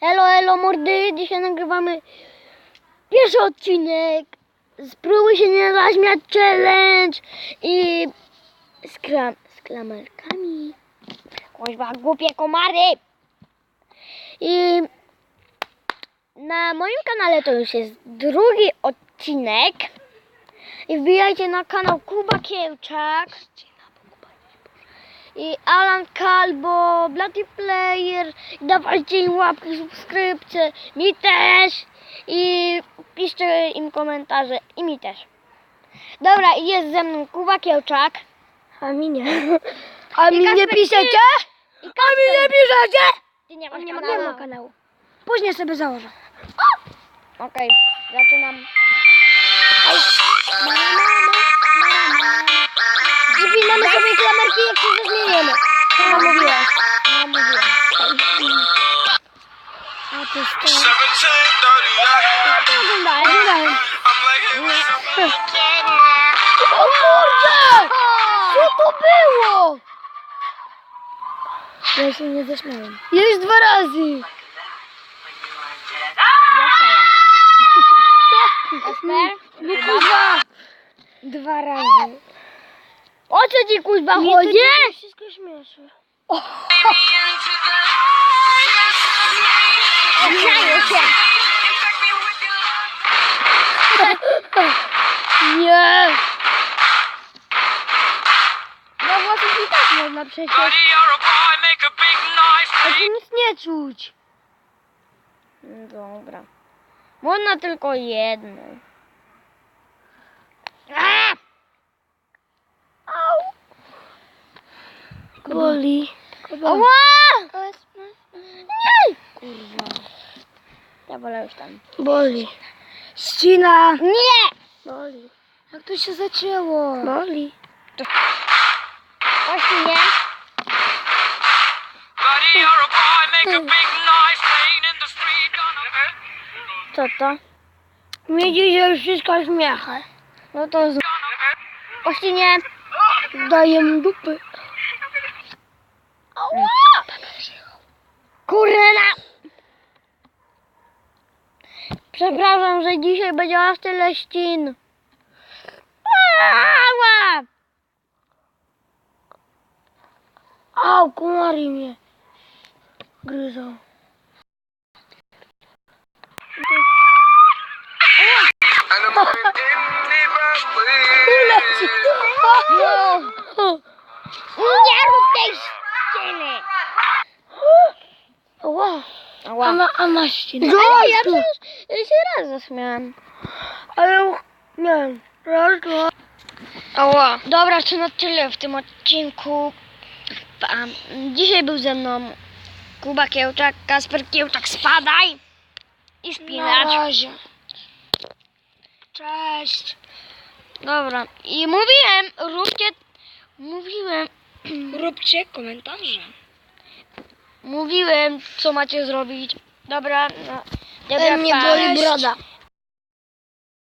Elo, elo mordy, dzisiaj nagrywamy pierwszy odcinek. Spróbuj się nie zaśmiać challenge i z, klam, z klamerkami. Głupie komary. I na moim kanale to już jest drugi odcinek. I wbijajcie na kanał Kuba Kiełczak. I Alan Kalbo, Bloody Player. Dawajcie im łapki, subskrypcje. Mi też. I piszcie im komentarze. I mi też. Dobra, i jest ze mną Kuba Kiełczak. A mi nie. A mi nie Kasper, piszecie? I A mi nie piszecie? Ty nie masz Nie kanału. nie ma kanału. Później sobie założę. Okej, zaczynam. Wypinamy klamerki, jak się zmieniemy. To no, mówiłaś. No, mówiłem. A to jest to. 17, 30, Oglądałem. O kurde! Co to było? Ja się nie zaśmiałem. Już dwa razy. Kurwa. Dwa razy. O co ci kuźba Mnie to chodzi? dzisiaj wszystko śmieszy. Odznaję się. Nie. No właśnie i tak można przecież. A tu nic nie czuć. Dobra. Można tylko jedno. A! Au! Boli. Ała! Nie! Kurwa. Ja wolę już tam. Boli. Ścina. Nie! Boli. Jak to się zaczęło? Boli. Właśnie nie. Co to? Mnie dzisiaj wszystko śmiecha. No to z... Właśnie nie. Daję mu dupy. Kurna! Przepraszam, że dzisiaj będzie aż tyle ścin. Ała! Au, komary mnie. Gryzą. And A, Ała. ma, a masz ścinę. Ale ja przecież się raz zaśmiałam. Ale nie. Raz, dwa. Ała. Dobra, to na tyle w tym odcinku. Pa. Dzisiaj był ze mną Kuba Kiełczak, Kasper Kiełczak, spadaj i Na szpinacz. razie. Cześć. Dobra, i mówiłem, róbcie, mówiłem, Róbcie komentarze. Mówiłem, co macie zrobić. Dobra, no. E, mnie boli broda.